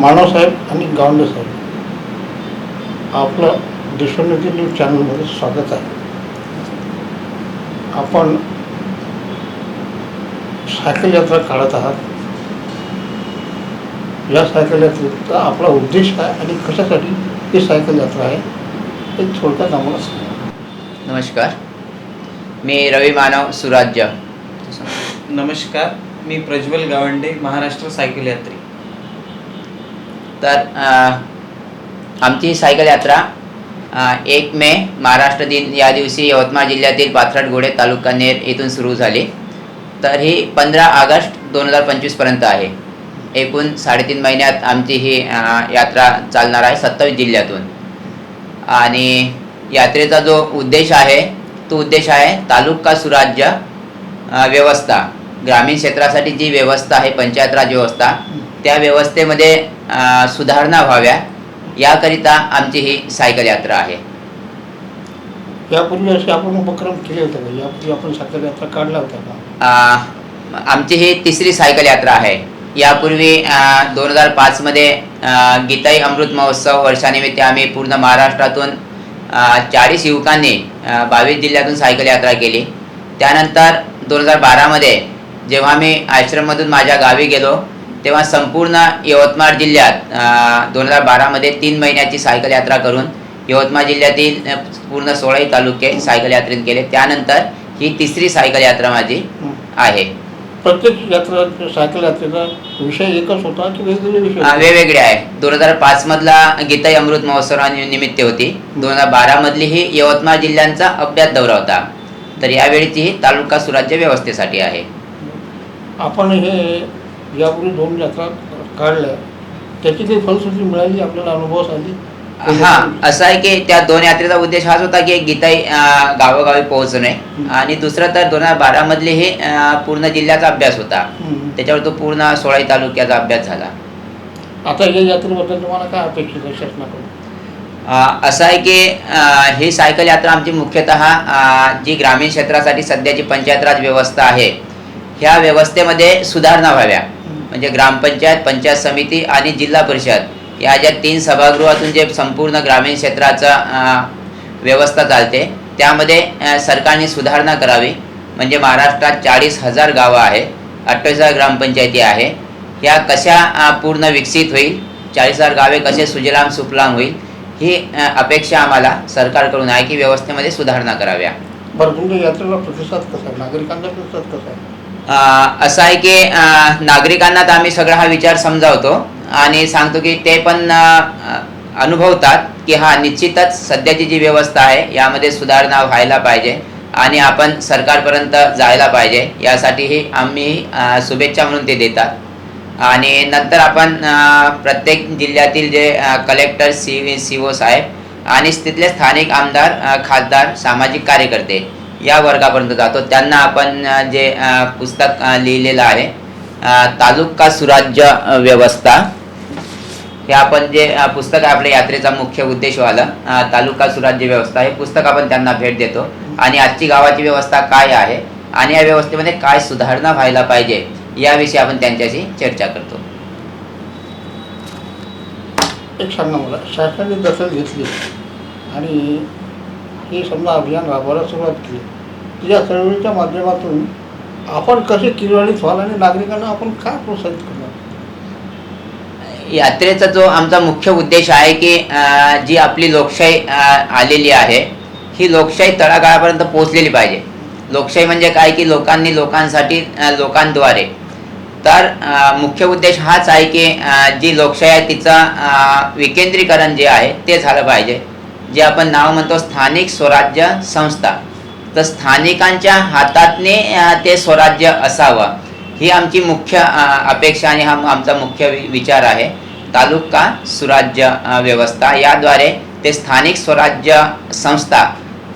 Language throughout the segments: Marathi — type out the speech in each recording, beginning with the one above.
मानवसाहेब आणि गावंडे साहेब. आपलं देशोन्नती न्यूज चॅनलमध्ये स्वागत आहे. आपण सायकल यात्रा काढत आहात. या सायकल यात्रेचा आपला उद्देश काय आणि कशासाठी ही सायकल यात्रा आहे हे थोडक्यात आम्हाला सांगा. नमस्कार. मी रवी मानव सुराज्य. नमस्कार. मी प्रज्वल गावंडे महाराष्ट्र सायकल यात्री. तर आमची सायकल यात्रा एक मे महाराष्ट्र दिन या दिवशी यवतमाळ जिल्ह्यातील पाथर्डगोडे तालुका नेर येथून सुरू झाली. तर ही पंधरा ऑगस्ट दोन हजार पंचवीसपर्यंत आहे. एकूण साडेतीन महिन्यात आमची ही यात्रा चालणार आहे सत्तावीस जिल्ह्यातून. आणि यात्रेचा जो उद्देश आहे तो उद्देश आहे तालुका सुराज्य व्यवस्था. ग्रामीण क्षेत्रासाठी जी व्यवस्था आहे पंचायत राज व्यवस्था त्या व्यवस्थेमध्ये सुधारणा व्हाव्या. याकरिता आमची ही सायकल यात्रा आहे. यापूर्वी असे आपण उपक्रम केले होते का? यापूर्वी आपण सायकल यात्रा काढल्या होत्या का? आमची ही तिसरी सायकल यात्रा आहे. यापूर्वी दोन हजार पाचमध्ये गीताई अमृत महोत्सव वर्षानिमित्त आम्ही पूर्ण महाराष्ट्रातून चाळीस युवकांनी बावीस जिल्ह्यातून सायकल यात्रा केली. त्यानंतर दोन हजार बारामध्ये जेव्हा मी आश्रममधून माझ्या गावी गेलो तेव्हा संपूर्ण यवतमाळ जिल्ह्यात दोन हजार बारामध्ये तीन महिन्याची सायकल यात्रा करून यवतमाळ जिल्ह्यातील पूर्ण सोळाही तालुके सायकल यात्रेत गेले. त्यानंतर ही तिसरी सायकल यात्रा माझी. आहे. प्रत्येक यात्रा सायकल यात्रेचा विषय एकच होता की वेगवेगळे विषय? वेगवेगळे आहे. दोन हजार पाच मधला गीताई अमृत महोत्सव निमित्त होती. दोन हजार बारा मधली ही यवतमाळ जिल्ह्यांचा अभ्यास दौरा होता. तर यावेळीची ही तालुका सुराज्य व्यवस्थेसाठी आहे. आपण हे यापूर्वी दोन यात्रा काढल्या. त्याची फलश्रुती मिळाली आपल्याला अनुभव आली हा असं आहे की त्या दोन यात्रेचा उद्देश हाच होता की गीताई गावोगावी पोहोचणे आणि दुसरं तर दोन हजार बारा मधली ही पूर्ण जिल्ह्याचा अभ्यास होता. त्याच्यावर तो पूर्ण सोळाई तालुक्याचा अभ्यास झाला. आता या यात्रेबद्दल तुम्हाला काय अपेक्षित आहे शासनाकडून? असं आहे की ही सायकल यात्रा आमची मुख्यतः जी ग्रामीण क्षेत्रासाठी सध्याची पंचायत राज व्यवस्था आहे ह्या व्यवस्थेमध्ये सुधारणा व्हाव्या. म्हणजे ग्रामपंचायत पंचायत समिती आणि जिल्हा परिषद या ज्या तीन सभागृहातून जे संपूर्ण ग्रामीण क्षेत्राचा व्यवस्था चालते त्यामध्ये सरकारने सुधारणा करावी. म्हणजे महाराष्ट्रात चाळीस हजार गावं आहे अठ्ठावीस हजार ग्रामपंचायती आहे. ह्या कशा पूर्ण विकसित होईल? चाळीस हजार गावे कसे सुजलाम सुफलाम होईल? ही अपेक्षा आम्हाला सरकारकडून आहे की व्यवस्थेमध्ये सुधारणा कराव्या. बरं तुमच्या यात्रेला प्रतिसाद कसा आहे? नागरिकांचा प्रतिसाद कसा आहे? असं आहे की नागरिकांना तर आम्ही सगळा हा विचार समजावतो आणि सांगतो की ते पण अनुभवतात की हा निश्चितच सध्याची जी व्यवस्था आहे यामध्ये सुधारणा व्हायला पाहिजे आणि आपण सरकारपर्यंत जायला पाहिजे. यासाठीही आम्ही शुभेच्छा म्हणून ते देतात. आणि नंतर आपण प्रत्येक जिल्ह्यातील जे कलेक्टर सी सी ओ साहेब आणि तिथले स्थानिक आमदार खासदार सामाजिक कार्यकर्ते या वर्गापर्यंत जातो. त्यांना आपण जे पुस्तक लिहिलेलं आहे तालुका सुराज्य व्यवस्था. हे आपण जे पुस्तक आहे आपल्या यात्रेचा मुख्य उद्देश आला तालुका सुराज्य व्यवस्था. हे पुस्तक आपण त्यांना भेट देतो. आणि आजची गावाची व्यवस्था काय आहे? आणि या व्यवस्थेमध्ये काय सुधारणा व्हायला पाहिजे? याविषयी आपण त्यांच्याशी चर्चा करतो. एक सांगा मला. शासनाने दखल घेतली. आणि हे समजा अभियान राबवायला सुरुवात केली. या चळवळीच्या माध्यमातून आपण कसे किरवाळीत व्हाल आणि नागरिकांना आपण काय प्रोत्साहित करणार? यात्रेचा जो आमचा मुख्य उद्देश आहे की जी आपली लोकशाही आलेली आहे ही लोकशाही तळागाळापर्यंत पोहोचलेली पाहिजे. लोकशाही म्हणजे काय की लोकांनी लोकांसाठी लोकांद्वारे. तर मुख्य उद्देश हाच आहे की जी लोकशाही आहे तिचं विकेंद्रीकरण जे आहे ते झालं पाहिजे. जे आपण नाव म्हणतो स्थानिक स्वराज्य संस्था. तर स्थानिकांच्या हातातने ते स्वराज्य असावं. ही आमची मुख्य अपेक्षा आणि हा आमचा मुख्य विचार आहे. तालुका सुराज्य व्यवस्था याद्वारे ते स्थानिक स्वराज्य संस्था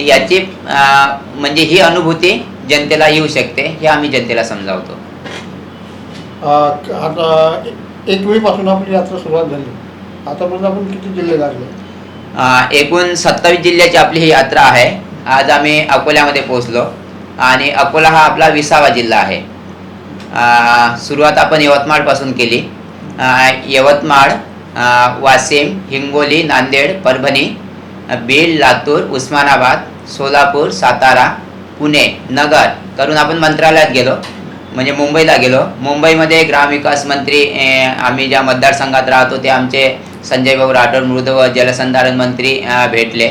याची म्हणजे ही अनुभूती जनतेला येऊ शकते हे आम्ही जनतेला समजावतो. आता एक मेपासून आपली यात्रा सुरुवात झाली. आतापर्यंत आपण किती जिल्हे अ, एकूण सत्तावीस जिल्ह्याची आपली ही यात्रा आहे. आज आम्ही अकोल्यामध्ये पोहोचलो आणि अकोला हा आपला विसावा जिल्हा आहे. सुरुवात आपण यवतमाळपासून केली. यवतमाळ वाशिम हिंगोली नांदेड परभणी बीड लातूर उस्मानाबाद सोलापूर सातारा पुणे नगर करून आपण मंत्रालयात गेलो म्हणजे मुंबईला गेलो. मुंबईमध्ये ग्रामविकास मंत्री आम्ही ज्या मतदारसंघात राहतो ते आमचे संजय भाऊ राठोड मृद व जलसंधारण मंत्री भेटले.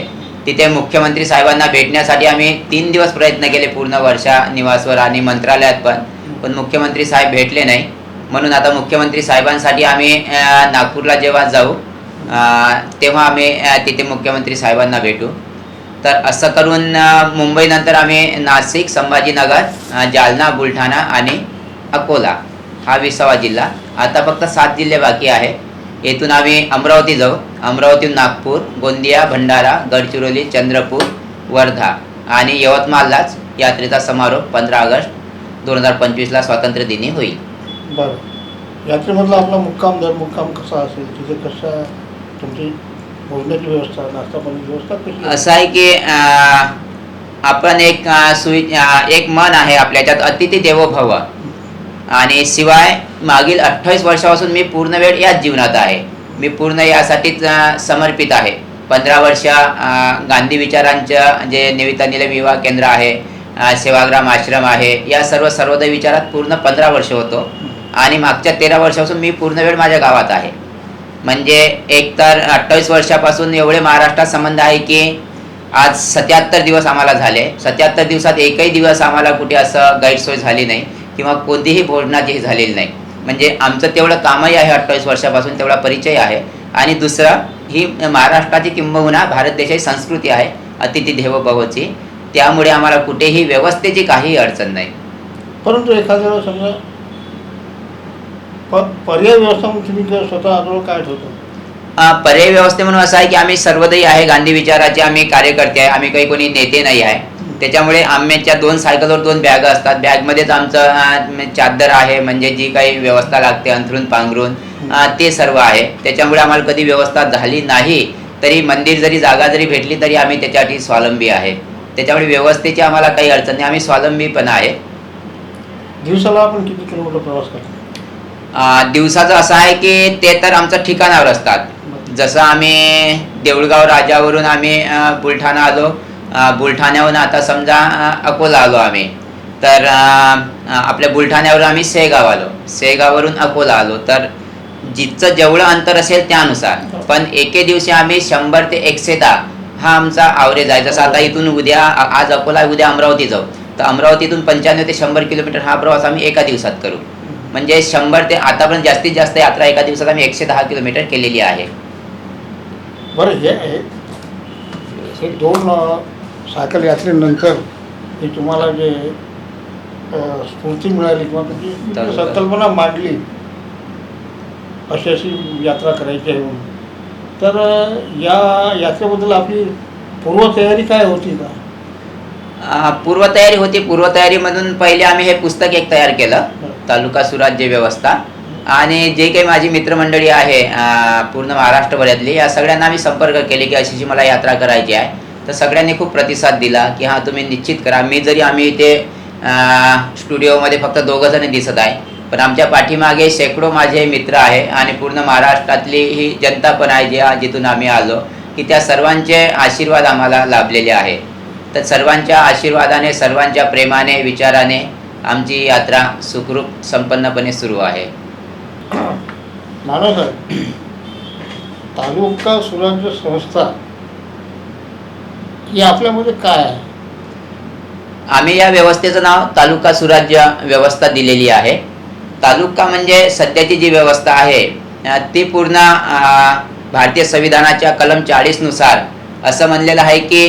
तिथे मुख्यमंत्री साहेबांना भेटण्यासाठी आम्ही तीन दिवस प्रयत्न केले पूर्ण वर्षा निवासवर आणि मंत्रालयात पण. पण मुख्यमंत्री साहेब भेटले नाही. म्हणून आता मुख्यमंत्री साहेबांसाठी आम्ही नागपूरला जेव्हा जाऊ तेव्हा आम्ही तिथे मुख्यमंत्री साहेबांना भेटू. तर असं करून मुंबईनंतर आम्ही नाशिक संभाजीनगर जालना बुलढाणा आणि अकोला हा विसावा जिल्हा. आता फक्त सात जिल्हे बाकी आहे येथून आम्ही अमरावती जाऊ. अमरावतीहून नागपूर गोंदिया भंडारा गडचिरोली चंद्रपूर वर्धा आणि यवतमाळलाच यात्रेचा समारोप पंधरा ऑगस्ट दोन हजार पंचवीसला स्वातंत्र्य दिनी होईल. बरं. यात्रेमधला आपला मुक्काम दर मुक्काम कसा असेल? तिथे कशा तुमची भोजनाची व्यवस्था नाश्ता पाण्याची व्यवस्था कशी? असं आहे की आपण एक अं, एक मन आहे आपल्या याच्यात अतिथी देवो भव. आणि शिवाय मागील अठ्ठावीस वर्षापासून मी पूर्ण वेळ याच जीवनात आहे. मी पूर्ण यासाठीच समर्पित आहे. पंधरा वर्ष गांधी विचारांचं जे म्हणजे निमित्ताने विवाह केंद्र आहे सेवाग्राम आश्रम आहे या सर्व सर्वोदय विचारात पूर्ण पंधरा वर्ष होतो. आणि मागच्या तेरा वर्षापासून मी पूर्ण वेळ माझ्या गावात आहे. म्हणजे एकतर अठ्ठावीस वर्षापासून एवढे महाराष्ट्रात संबंध आहे की आज सत्याहत्तर दिवस आम्हाला झाले. सत्याहत्तर दिवसात एकही दिवस आम्हाला कुठे असं गैरसोय झाली नाही. किंवा कोणतीही भोजनाची झालेली नाही. म्हणजे आमचं तेवढं कामही आहे अठ्ठावीस वर्षापासून तेवढा परिचय आहे. आणि दुसरं ही महाराष्ट्राची किंबहुना भारत देशाची संस्कृती आहे अतिथी देवो भवची त्यामुळे आम्हाला कुठेही व्यवस्थेची काहीही अडचण नाही. परंतु एखाद्या वेळेस समजा पर्याय व्यवस्था तुम्ही स्वतः काय ठेवतो? पर्याय व्यवस्थे म्हणून असं आहे की आम्ही सर्वदयी आहे गांधी विचाराचे आम्ही कार्यकर्ते आहे आम्ही काही कोणी नेते नाही आहे. त्याच्यामुळे आम्हाला दोन सायकलवर दोन बॅग असतात. बॅगमध्येच आमचं चादर आहे म्हणजे जी काही व्यवस्था लागते अंथरून पांघरून ते सर्व आहे. त्याच्यामुळे आम्हाला कधी व्यवस्था झाली नाही. तरी मंदिर जरी जागा जरी भेटली तरी आम्ही त्याच्यासाठी स्वावलंबी आहे. त्याच्यामुळे व्यवस्थेची आम्हाला काही अडचण नाही. आम्ही स्वावलंबी पण आहे. दिवसाला आपण किती किलोमीटर प्रवास करतो? दिवसाचं असं आहे की ते तर आमचं ठिकाणावर असतात. जसं आम्ही देऊळगाव राजावरून आम्ही बुलढाणा आलो. बुलढाण्याहून आता समजा अकोला आलो आम्ही. तर आपल्या बुलढाण्यावरून आम्ही सेगाव आलो. सेगाववरून अकोला आलो. तर जिथचं जेवढं अंतर असेल त्यानुसार. पण एके दिवशी आम्ही शंभर ते एकशे दहा हा आमचा आवरेज आहे. जसं आता इथून उद्या आज अकोला उद्या अमरावती जाऊ. तर अमरावतीतून पंच्याण्णव ते शंभर किलोमीटर हा प्रवास आम्ही एका दिवसात करू. म्हणजे शंभर ते आतापर्यंत जास्तीत जास्त यात्रा एका दिवसात आम्ही एकशे दहा किलोमीटर केलेली आहे. बरं हे हे हे दोन सायकल यात्रेनंतर हे तुम्हाला जे स्फूर्ती मिळाली किंवा तुमची संकल्पना मांडली अशी अशी यात्रा करायची आहे म्हणून. तर या यात्रेबद्दल आपली पूर्वतयारी काय होती का? पूर्वतयारी होती. पूर्वतयारीमधून पहिले आम्ही हे पुस्तक एक तयार केलं तालुका सुराज्य व्यवस्था. आणि जे काही माझी मित्रमंडळी आहे पूर्ण महाराष्ट्रभरातली या सगळ्यांना आम्ही संपर्क केले की अशी अशी मला यात्रा करायची आहे तर सगळ्यांनी खूप प्रतिसाद दिला की हां तुम्ही निश्चित करा. मी जरी आम्ही इथे स्टुडिओमध्ये फक्त दोघं जण दिसत आहे पण आमच्या पाठीमागे शेकडो माझे मित्र आहे आणि पूर्ण महाराष्ट्रातली ही जनता पण आहे ज्या जिथून आम्ही आलो की त्या सर्वांचे आशीर्वाद आम्हाला लाभलेले आहे. तर सर्वांच्या आशीर्वादाने सर्वांच्या प्रेमाने विचाराने आमची यात्रा सुखरूप संपन्नपणे सुरू आहे. नानासाहेब तालुका सुराज्य संस्था हे आपल्यामध्ये काय आहे? आम्ही या व्यवस्थेचं नाव तालुका सुराज्य व्यवस्था दिलेली आहे. तालुका म्हणजे सध्याची जी व्यवस्था आहे ती पूर्ण भारतीय संविधानाच्या कलम चाळीसनुसार असं म्हणलेलं आहे की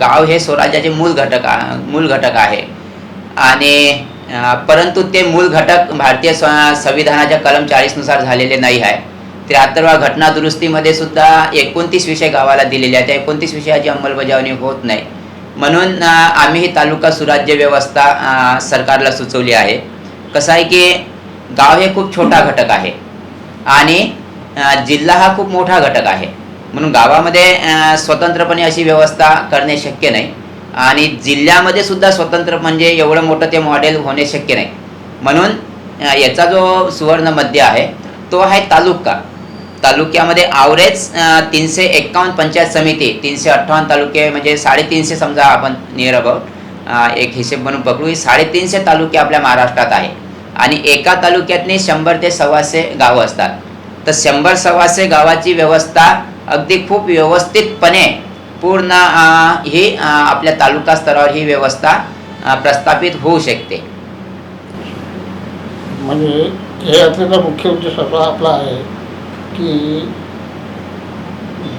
गाव हे स्वराज्याचे मूल घटक मूल घटक आहे. आणि परंतु ते मूल घटक भारतीय संविधानाच्या कलम चाळीसनुसार झालेले नाही आहे. त्र्याहत्तरवा घटना दुरुस्तीमध्ये सुद्धा एकोणतीस विषय गावाला दिलेले आहेत. त्या एकोणतीस विषयाची अंमलबजावणी होत नाही. म्हणून आम्ही ही तालुका सुराज्य व्यवस्था सरकारला सुचवली आहे. कसं आहे की गाव हे खूप छोटा घटक आहे. आणि जिल्हा हा खूप मोठा घटक आहे. म्हणून गावामध्ये स्वतंत्रपणे अशी व्यवस्था करणे शक्य नाही. आणि जिल्ह्यामध्ये सुद्धा स्वतंत्र म्हणजे एवढं मोठं ते मॉडेल होणे शक्य नाही. म्हणून याचा जो सुवर्ण मध्य आहे तो आहे तालुका. तालुक्यामध्ये आवरेज तीनशे एक्कावन्न पंचायत समिती तीनशे अठ्ठावन्न तालुके म्हणजे साडेतीनशे समजा आपण नियर अबाउट एक हिशेब म्हणून पकडू साडेतीनशे तालुके आपल्या महाराष्ट्रात आहे. आणि एका तालुक्यातनी शंभर ते सव्वाशे गावं असतात. तर शंभर सव्वाशे गावाची व्यवस्था अगदी खूप व्यवस्थितपणे पूर्ण ही आपल्या तालुका स्तरावर ही व्यवस्था प्रस्थापित होऊ शकते. म्हणजे हे यात्रेचा मुख्य उद्देश असा आपला आहे. की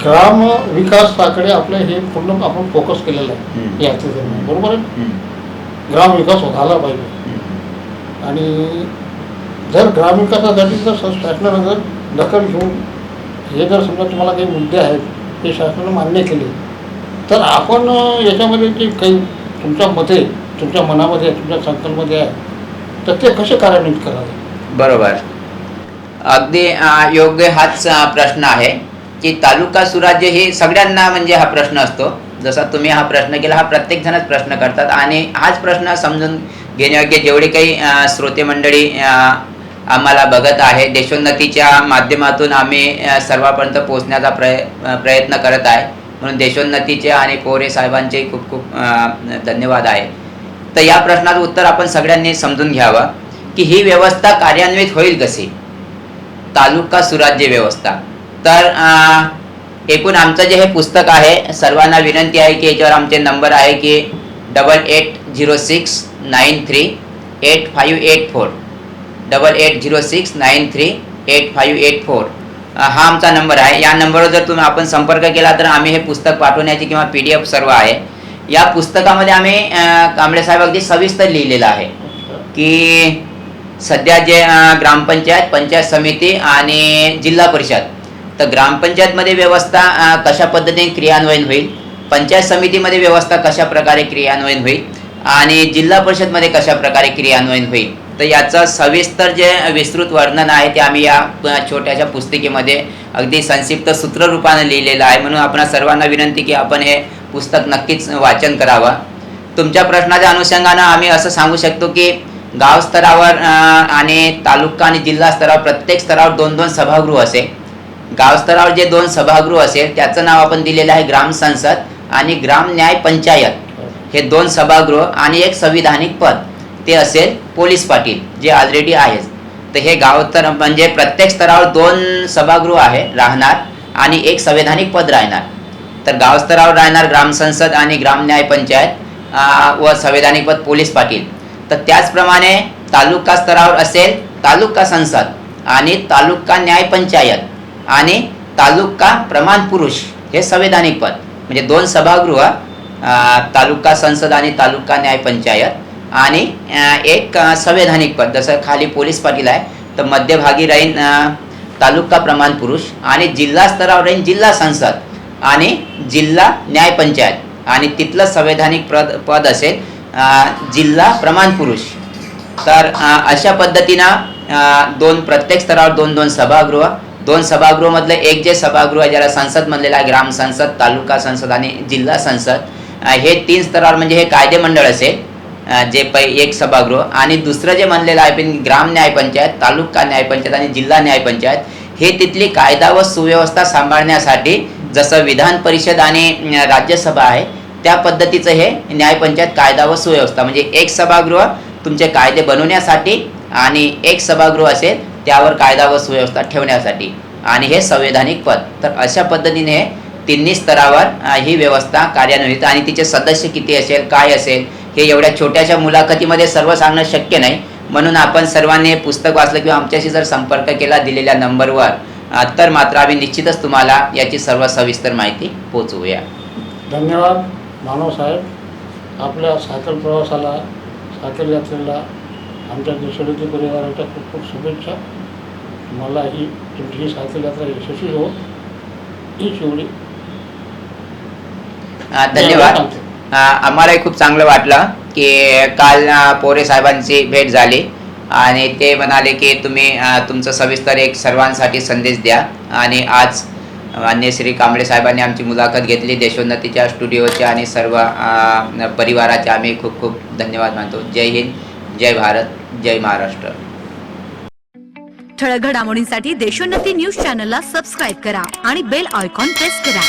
ग्राम विकासाकडे आपलं हे पूर्ण आपण फोकस केलेलं आहे. यात्रेदरम्यान बरोबर आहे? ग्राम विकास झाला पाहिजे. आणि जर ग्रामविकासासाठी जर शासनानं जर दखल घेऊन हे जर समजा तुम्हाला काही मुद्दे आहेत ते शासनानं मान्य केले तर आपण याच्यामध्ये जे काही तुमच्या मते तुमच्या मनामध्ये तुमच्या संकल्पमध्ये आहे तर ते कसे कार्यान्वित करावे? बरोबर. अगदी योग्य हाच प्रश्न आहे की तालुका सुराज्य हे सगळ्यांना म्हणजे हा प्रश्न असतो. जसा तुम्ही हा प्रश्न केला हा प्रत्येक जणच प्रश्न करतात. आणि हाच प्रश्न समजून घेण्यायोग्य जेवढे काही श्रोते मंडळी आम्हाला बघत आहे देशोन्नतीच्या माध्यमातून आम्ही सर्वांपर्यंत पोहोचण्याचा प्रय प्रयत्न करत आहे. म्हणून देशोन्नतीचे आणि पोरे साहेबांचे खूप खूप धन्यवाद आहे. तर या प्रश्नाचं उत्तर आपण सगळ्यांनी समजून घ्यावं की ही व्यवस्था कार्यान्वित होईल कशी? तालुका सुराज्य व्यवस्था. तर एकूण आमचं जे हे पुस्तक आहे सर्वांना विनंती आहे की याच्यावर आमचे नंबर आहे की double eight zero six nine three eight five eight four double eight zero six nine three eight five eight four हा आमचा नंबर आहे. या नंबरवर जर तुम्ही आपण संपर्क केला तर आम्ही हे पुस्तक पाठवण्याची किंवा पी डी एफ सर्व आहे. या पुस्तकामध्ये आम्ही कांबळे साहेब अगदी सविस्तर लिहिलेलं आहे. की सध्या जे ग्रामपंचायत पंचायत समिती आणि जिल्हा परिषद तर ग्रामपंचायतमध्ये व्यवस्था कशा पद्धतीने क्रियान्वयन होईल? पंचायत समितीमध्ये व्यवस्था कशा प्रकारे क्रियान्वयन होईल? आणि जिल्हा परिषदमध्ये कशा प्रकारे क्रियान्वयन होईल? तर याचं सविस्तर जे विस्तृत वर्णन आहे ते आम्ही या छोट्याशा पुस्तिकेमध्ये अगदी संक्षिप्त सूत्ररूपाने लिहिलेलं आहे. म्हणून आपण सर्वांना विनंती की आपण हे पुस्तक नक्कीच वाचन करावं. तुमच्या प्रश्नाच्या अनुषंगानं आम्ही असं सांगू शकतो की गाव स्तरावर आणि तालुका आणि जिल्हा स्तरावर प्रत्येक स्तरावर दोन दोन सभागृह असेल. गाव स्तरावर जे दोन सभागृह असेल त्याचं नाव आपण दिलेलं आहे ग्राम संसद आणि ग्राम न्याय पंचायत. हे दोन सभागृह आणि एक संविधानिक पद. ते असेल पोलीस पाटील जे ऑलरेडी आहेच तर हे गाव तर म्हणजे प्रत्येक स्तरावर दोन सभागृह आहे राहणार आणि एक संवैधानिक पद राहणार. तर गाव स्तरावर राहणार ग्रामसंसद आणि ग्राम न्याय पंचायत व संवैधानिक पद पोलीस पाटील. तर त्याचप्रमाणे तालुका स्तरावर असेल तालुका संसद आणि तालुका न्याय पंचायत आणि तालुका प्रमाण पुरुष हे संवैधानिक पद. म्हणजे दोन सभागृह तालुका संसद आणि तालुका न्याय पंचायत आणि एक संवैधानिक पद. जसं खाली पोलीस पाटील आहे तर मध्यभागी राहीन तालुका प्रमाण पुरुष आणि जिल्हा स्तरावर राहीन जिल्हा संसद आणि जिल्हा न्याय पंचायत. आणि तिथलं संवैधानिक पद पद असेल जिल्हा प्रमाण पुरुष. तर अशा पद्धतीनं दोन प्रत्येक स्तरावर दोन दोन सभागृह. दोन सभागृहमधलं एक जे सभागृह आहे ज्याला संसद म्हणलेलं आहे ग्राम संसद तालुका संसद आणि जिल्हा संसद. हे तीन स्तरावर म्हणजे हे कायदे मंडळ असेल जे पै एक सभागृह. आणि दुसरं जे म्हणलेलं आहे पण ग्राम न्याय पंचायत तालुका न्याय पंचायत आणि जिल्हा न्याय पंचायत हे तिथली कायदा व सुव्यवस्था सांभाळण्यासाठी जसं विधान परिषद आणि राज्यसभा आहे त्या पद्धतीचं हे न्यायपंचायत कायदा व सुव्यवस्था म्हणजे एक सभागृह तुमचे कायदे बनवण्यासाठी आणि एक सभागृह असेल त्यावर कायदा व सुव्यवस्था ठेवण्यासाठी. आणि हे संवैधानिक पद. तर अशा पद्धतीने हे तिन्ही स्तरावर ही व्यवस्था कार्यान्वित आणि तिचे सदस्य किती असेल काय असेल हे एवढ्या छोट्याशा मुलाखतीमध्ये सर्व सांगणं शक्य नाही. म्हणून आपण सर्वांनी पुस्तक वाचलं किंवा आमच्याशी जर संपर्क केला दिलेल्या नंबरवर तर मात्र आम्ही निश्चितच तुम्हाला याची सर्व सविस्तर माहिती पोचवूया धन्यवाद. मानव साहेब आपल्या सायकल प्रवासाला सायकल यात्रेला आमच्या देशोन्नती परिवाराच्या खूप खूप शुभेच्छा. मला ही तुमची ही सायकल यात्रा यशस्वी हो. हीच एवढी. धन्यवाद. आम्हालाही खूप चांगलं वाटलं की काल पोरे साहेबांची भेट झाली आणि ते म्हणाले की तुम्ही तुमचं सविस्तर एक सर्वांसाठी संदेश द्या आणि आज मान्य श्री कांबळे साहेबांनी आमची मुलाखत घेतली. देशोन्नतीच्या स्टुडिओच्या आणि सर्व परिवाराचे आम्ही खूप खूप धन्यवाद मानतो. जय हिंद जय भारत जय महाराष्ट्र. ठळक घडामोडींसाठी देशोन्नती न्यूज चॅनलला सबस्क्राईब करा आणि बेल आयकॉन प्रेस करा.